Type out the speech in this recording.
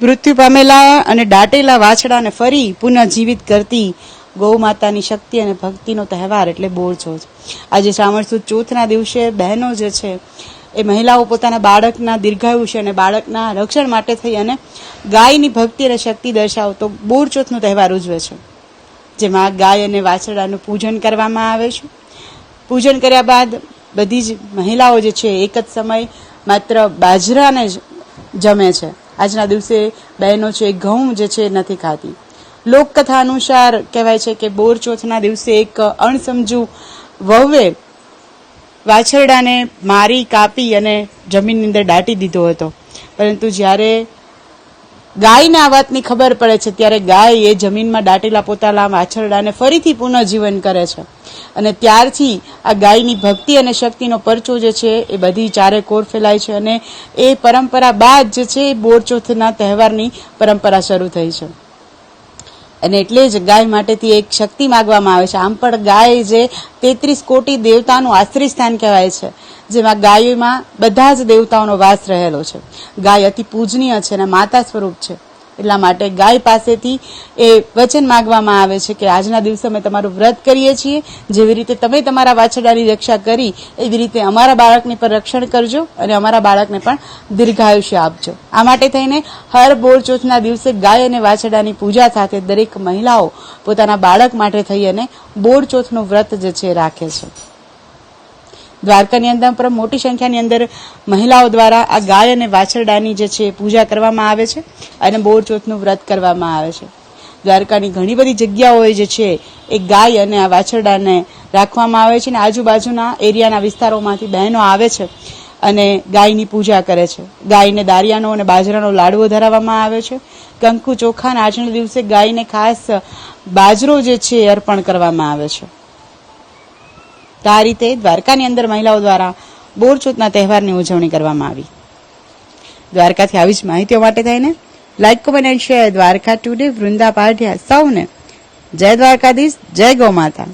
મૃત્યુ પામેલા અને દાટેલા વાછડાને ફરી પુનઃજીવિત કરતી ગૌ માતાની શક્તિ અને ભક્તિનો તહેવાર એટલે બોરચોથ આજે શ્રાવણ સુદ ચોથના દિવસે બહેનો જે છે, એ મહિલાઓ પોતાના બાળકના દીર્ઘાયુષ્ય અને બાળકના રક્ષણ માટે થઈ અને ગાયની ભક્તિ અને શક્તિ દર્શાવતો બોરચોથનો તહેવાર ઉજવે છે. જેમાં ગાય અને વાછરડાનું પૂજન કરવામાં આવે છે. પૂજન કર્યા બાદ બધી જ મહિલાઓ જે છે, એક જ સમય માત્ર બાજરાને જ જમે છે. આજના દિવસે બહેનો છે, ઘઉં જે છે, નથી ખાતી. લોકકથા અનુસાર કહેવાય છે કે બોરચોથના દિવસે એક અણસમજુ વહુએ વાછરડાને મારી, કાપી અને જમીનની અંદર દાટી દીધો હતો. પરંતુ જ્યારે ગાયને આ વાતની ખબર પડે છે, ત્યારે ગાય એ જમીનમાં દાટેલા પોતાના વાછરડાને ફરીથી પુનઃજીવન કરે છે. અને ત્યારથી આ ગાયની ભક્તિ અને શક્તિનો પરચો જે છે, એ બધી ચારે કોર ફેલાય છે અને એ પરંપરા બાદ જે છે, એ બોરચોથના તહેવારની પરંપરા શરૂ થઈ છે. અને એટલે જ ગાય માટેથી એક શક્તિ માગવામાં આવે છે. આમ પણ ગાય જે તેત્રીસ કોટી દેવતાનું આશ્રય સ્થાન કહેવાય છે, જેમાં ગાયમાં બધા જ દેવતાઓનો વાસ રહેલો છે. ગાય અતિ પૂજનીય છે અને માતા સ્વરૂપ છે. એટલા માટે ગાય પાસેથી એ વચન માગવામાં આવે છે કે આજના દિવસે અમે તમારું વ્રત કરીએ છીએ. જેવી રીતે તમે તમારા વાછરડાની રક્ષા કરી, એવી રીતે અમારા બાળકની પણ રક્ષણ કરજો અને અમારા બાળકને પણ દીર્ઘાયુષ્ય આપજો. આ માટે થઈને હર બોર ચોથના દિવસે ગાય અને વાછરડાની પૂજા સાથે દરેક મહિલાઓ પોતાના બાળક માટે થઈ અને બોર ચોથનું વ્રત જે છે રાખે છે. દ્વારકાની અંદર પણ મોટી સંખ્યાની અંદર મહિલાઓ દ્વારા આ ગાય અને વાછરડાની જે છે પૂજા કરવામાં આવે છે અને બોરચોથનું વ્રત કરવામાં આવે છે. દ્વારકાની ઘણી બધી જગ્યાઓએ જે છે એ ગાય અને આ વાછરડાને રાખવામાં આવે છે અને આજુબાજુના એરિયાના વિસ્તારોમાંથી બહેનો આવે છે અને ગાયની પૂજા કરે છે. ગાયને દારિયાનો અને બાજરાનો લાડવો ધરાવવામાં આવે છે. કંકુ ચોખાના આજના દિવસે ગાયને ખાસ બાજરો જે છે અર્પણ કરવામાં આવે છે. તો આ રીતે દ્વારકાની અંદર મહિલાઓ દ્વારા બોરચોતના તહેવારની ઉજવણી કરવામાં આવી. દ્વારકાથી આવી જ માહિતીઓ માટે થઈને like, comment and share Dwarka today Vrinda પાઠ્યા સૌને. જય દ્વારકાધીશ, જય ગૌ માતા